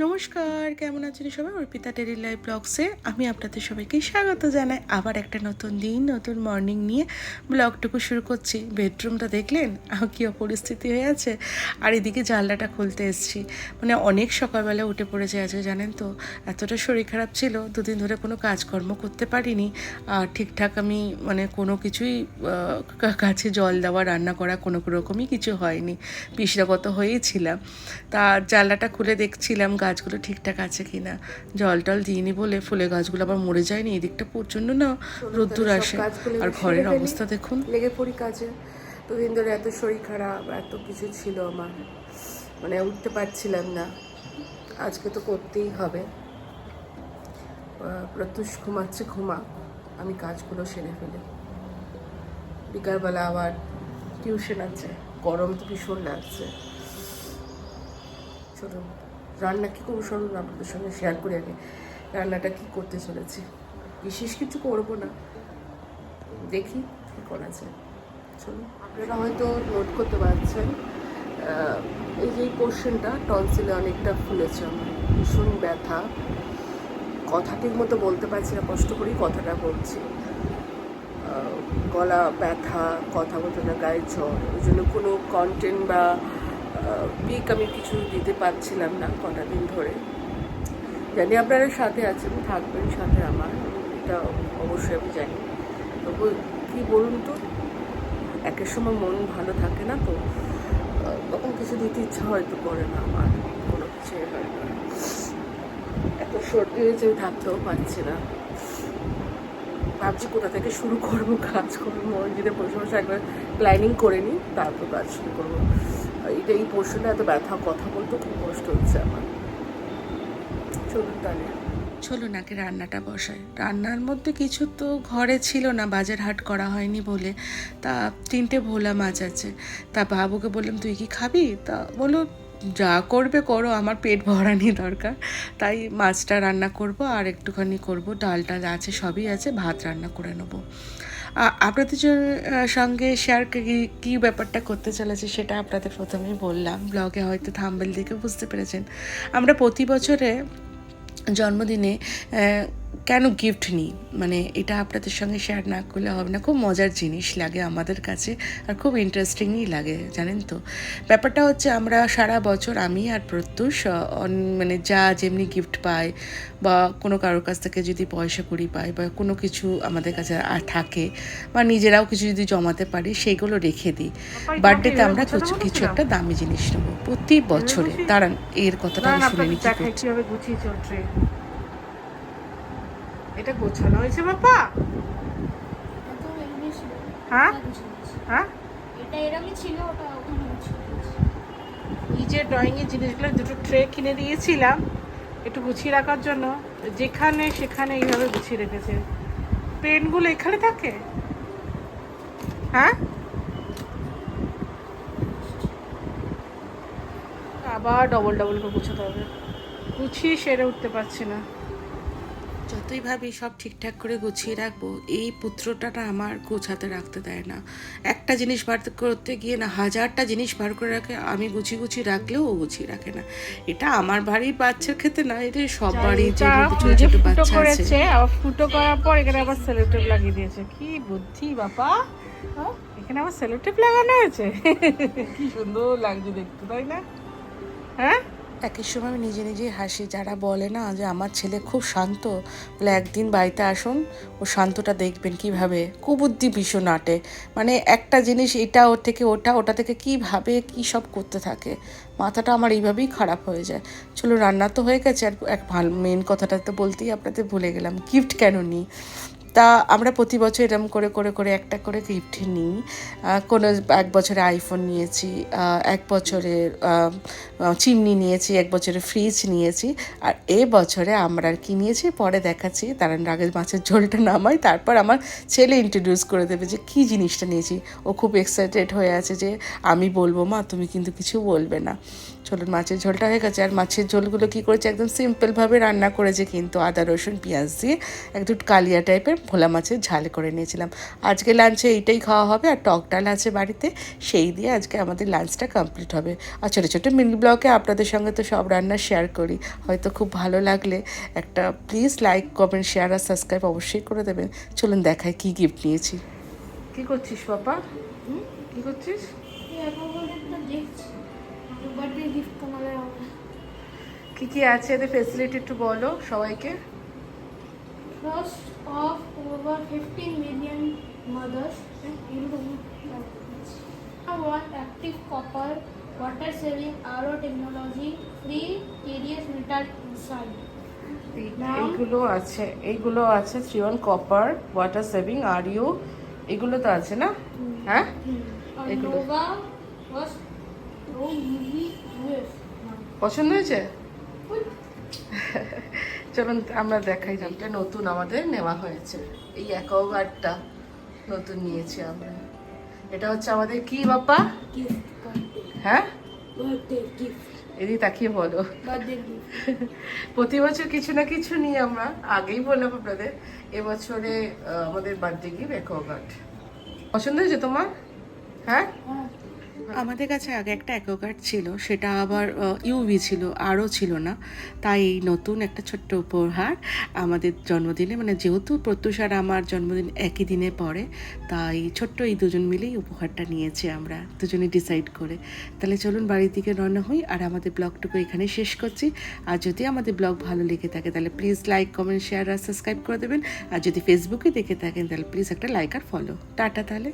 নমস্কার। কেমন আছেন সবাই? অর্পিতা টেরি লাইভ ব্লগসে আমি আপনাদের সবাইকে স্বাগত জানাই। আবার একটা নতুন দিন, নতুন মর্নিং নিয়ে ব্লগটুকু শুরু করছি। বেডরুমটা দেখলেন? কী পরিস্থিতি হয়ে আছে? আর এদিকে জানলাটা খুলতে এসেছি। মানে অনেক সকালবেলা উঠে পড়েছে আছে জানেন তো? এতটা শরীর খারাপ ছিল, দুদিন ধরে কোনো কাজকর্ম করতে পারিনি। আর ঠিকঠাক আমি মানে কোনো কিছুই কাছে জল দেওয়া, রান্না করা কোনো রকমই কিছু হয়নি। পিসরাগত হয়েই ছিলাম তা জানলাটা খুলে দেখছিলাম, গাছগুলো ঠিকঠাক আছে কিনা। জল টল দিইনি বলে ফুলের গাছগুলো আবার মরে যায়নি এদিকটা প্রচণ্ড না রোদ্দুর আসে। আর ঘরের অবস্থা দেখুন। লেগে পড়ি কাজে। দুদিন ধরে এত শরীর খারাপ এত কিছু ছিল আমার। মানে উঠতে পারছিলাম না। আজকে তো করতেই হবে। প্রত্যুষ ঘুমাচ্ছে ঘুমা আমি কাজগুলো সেরে ফেলি। বিকালবেলা আবার টিউশন আছে। গরম তো ভীষণ লাগছে। চলুন। রান্না কী করব শুনুন আপনাদের সঙ্গে শেয়ার করি আগে। রান্নাটা কী করতে চলেছি? বিশেষ কিছু করব না। দেখি কী করা যায়। চলুন আপনারা হয়তো নোট করতে পারছেন এই যে পোর্শনটা টনসিলে অনেকটা ফুলেছে আমার। ভীষণ ব্যথা। কথা ঠিক মতো বলতে পারছি না, কষ্ট করেই কথাটা বলছি। গলা ব্যথা, কথা বলতে না গায়ে জ্বর। ওই জন্য কোনো কন্টেন্ট বা পিক আমি কিছু দিতে পারছিলাম না কটা দিন ধরে। জানি আপনারা সাথে আছেন, থাকবেন সাথে আমার, এটা অবশ্যই আমি জানি। তবু কী বলুন তো, একের সময় মন ভালো থাকে না তো, তখন কিছু দিতে ইচ্ছা হয়তো করে না আমার, কোনো কিছু এত সর্দি হয়েছে, আমি থাকতেও পারছি না। ভাবছি কোথা থেকে শুরু করব, কাজ করব মসজিদে বসে বসে একবার প্ল্যানিং করে নিই, তারপর কাজ শুরু করব। এটা এই পোর্শনটা এত ব্যথা, কথা বলতে খুব কষ্ট হচ্ছে আমার। চলুন তাহলে। চলুন আগে রান্নাটা বসাই। রান্নার মধ্যে কিছু তো ঘরে ছিল না, বাজার হাট করা হয়নি বলে। তা তিনটে ভোলা মাছ আছে। তা বাবুকে বললাম, তুই কি খাবি? তা বলো যা করবে করো, আমার পেট ভরানি দরকার। তাই মাছটা রান্না করব আর একটুখানি করব। ডাল টাল আছে, সবই আছে, ভাত রান্না করে নেব। আপনাদের সঙ্গে শেয়ার কী ব্যাপারটা করতে চলেছে সেটা আপনাদের প্রথমেই বললাম। ব্লগে হয়তো থাম্বেল দেখে বুঝতে পেরেছেন। আমরা প্রতি বছরে জন্মদিনে কেন গিফট নিই? মানে এটা আপনাদের সঙ্গে শেয়ার না করলে হবে না। খুব মজার জিনিস লাগে আমাদের কাছে আর খুব ইন্টারেস্টিংই লাগে জানেন তো? ব্যাপারটা হচ্ছে আমরা সারা বছর আমি আর প্রত্যুষ মানে যা যেমনি গিফট পাই বা কোনো কারোর কাছ থেকে যদি পয়সা কুড়ি পাই বা কোনো কিছু আমাদের কাছে আর থাকে বা নিজেরাও কিছু যদি জমাতে পারি সেগুলো রেখে দিই। বার্থডেতে আমরা কিছু কিছু একটা দামি জিনিস নেব প্রতি বছরে। দাঁড়ান এর কথাটা আমি শুনে নিই কি দেখাই করছে। কীভাবে গুছিয়ে চলছে এটা গোছানো হয়েছে ছিল। হ্যাঁ। হ্যাঁ? এটা এরকমই ছিল ওটা ওখানে গুছিয়ে দিয়েছি। এই যে ড্রয়িং এর জিনিসগুলো দুটো ট্রে কিনে দিয়েছিলাম একটু গুছিয়ে রাখার জন্য। যেখানে সেখানে এইভাবে গুছিয়ে রেখেছে। পেনগুলো এখানে থাকে? হ্যাঁ? আবার ডবল ডবল করে গুছাতে হবে। গুছিয়ে সেরে উঠতে পারছি না। যতই ভাবি সব ঠিকঠাক করে গুছিয়ে রাখব এই পুত্রটা না আমার গোছাতে রাখতে দেয় না। একটা জিনিস বার করতে গিয়ে না হাজারটা জিনিস বার করে রাখে আমি গুছিয়ে গুছিয়ে রাখলেও ও গুছিয়ে রাখে না। এটা আমার বাড়ির বাচ্চার ক্ষেত্রে না এটা সব বাড়ির যে ছোট ছোট ফুটো বাচ্চা আছে। করেছে আবার ফুটো করার পর এখানে আবার সেলোটেপ লাগিয়ে দিয়েছে। কি বুদ্ধি বাবা? এখানে আবার সেলোটেপ লাগানো হয়েছে? কি সুন্দর লাগছে দেখতে তাই না? হ্যাঁ? একের সময় আমি নিজে নিজেই হাসি, যারা বলে না যে আমার ছেলে খুব শান্ত, বলে একদিন বাড়িতে আসুন, ও শান্তটা দেখবেন কীভাবে। কুবুদ্ধি ভীষণ আটে। মানে একটা জিনিস এটা ওর থেকে ওটা ওটা থেকে কীভাবে কি সব করতে থাকে, মাথাটা আমার এইভাবেই খারাপ হয়ে যায়। চলো, রান্না তো হয়ে গেছে, আর এক ভালো মেন কথাটা তো বলতেই আপনাদের ভুলে গেলাম গিফট কেন নিই? তা আমরা প্রতি বছর এরম করে করে করে একটা করে গিফট নিই। কোনো এক বছরে আইফোন নিয়েছি এক বছরে আহ, আহ, চিমনি নিয়েছি এক বছরে ফ্রিজ নিয়েছি। আর এ বছরে আমরা আর কি নিয়েছি পরে দেখাচ্ছি তার আগে মাছের ঝোলটা নামাই তারপর আমার ছেলে ইন্ট্রোডিউস করে দেবে যে কী জিনিসটা নিয়েছি। ও খুব এক্সাইটেড হয়ে আছে যে আমি বলব মা তুমি কিন্তু কিছু বলবে না। চলুন মাছের ঝোলটা হয়ে গেছে। আর মাছের ঝোলগুলো কী করেছে? একদম সিম্পলভাবে রান্না করেছে কিন্তু আদা রসুন পেঁয়াজ দিয়ে একটু কালিয়া টাইপের ভোলা মাছের ঝাল করে নিয়েছিলাম। আজকে লাঞ্চে এইটাই খাওয়া হবে আর টক ডাল আছে বাড়িতে সেই দিয়ে আজকে আমাদের লাঞ্চটা কমপ্লিট হবে। আর ছোটো ছোটো মিনি ব্লগে আপনাদের সঙ্গে তো সব রান্না শেয়ার করি। হয়তো খুব ভালো লাগলে একটা প্লিজ লাইক কমেন্ট শেয়ার আর সাবস্ক্রাইব অবশ্যই করে দেবেন। চলুন দেখায় কী গিফট নিয়েছি। কি করছিস বাবা হুম? কি করছিস? গিফট তোমাদের হবে কি কি আছে এদের ফেসিলিটি একটু বলো সবাইকে Trust of over 15 million mothers in the One active copper water saving RO technology free TDS meter inside. এই- Ma'am? এইগুলো আছে এইগুলো আছে three one copper water saving are you এগুলো তো আছে না হ্যাঁ এগুলো। পছন্দ হয়েছে? চলুন আমরা দেখাই যেটা নতুন আমাদের নেওয়া হয়েছে। এই অ্যাকোয়াগার্ডটা নতুন নিয়েছি আমরা। এটা হচ্ছে আমাদের কি বাপ্পা? হ্যাঁ? এদি. তাকিয়ে বলো। প্রতি বছর কিছু না কিছু নিই আমরা আগেই বললাম আপনাদের এবছরে আমাদের বার্থডে গিফট অ্যাকোয়াগার্ড পছন্দ হয়েছে তোমার? হ্যাঁ। আমাদের কাছে আগে একটা অ্যাকোগার্ড ছিল, সেটা আবার ইউভি ছিল, আরও ছিল না। তাই এই নতুন একটা ছোট্ট উপহার আমাদের জন্মদিনে মানে যেহেতু প্রত্যুষ আর আমার জন্মদিন একই দিনে পড়ে, তাই ছোট্ট এই দুজন মিলেই উপহারটা নিয়েছি আমরা, দুজনে ডিসাইড করে। তাহলে চলুন বাড়ির দিকে রওনা হই, আর আমাদের ব্লগটুকু এখানে শেষ করছি। আর যদি আমাদের ব্লগ ভালো লেগে থাকে, তাহলে প্লিজ লাইক কমেন্ট শেয়ার আর সাবস্ক্রাইব করে দেবেন। আর যদি ফেসবুকে দেখে থাকেন, তাহলে প্লিজ একটা লাইক আর ফলো টাটা তাহলে।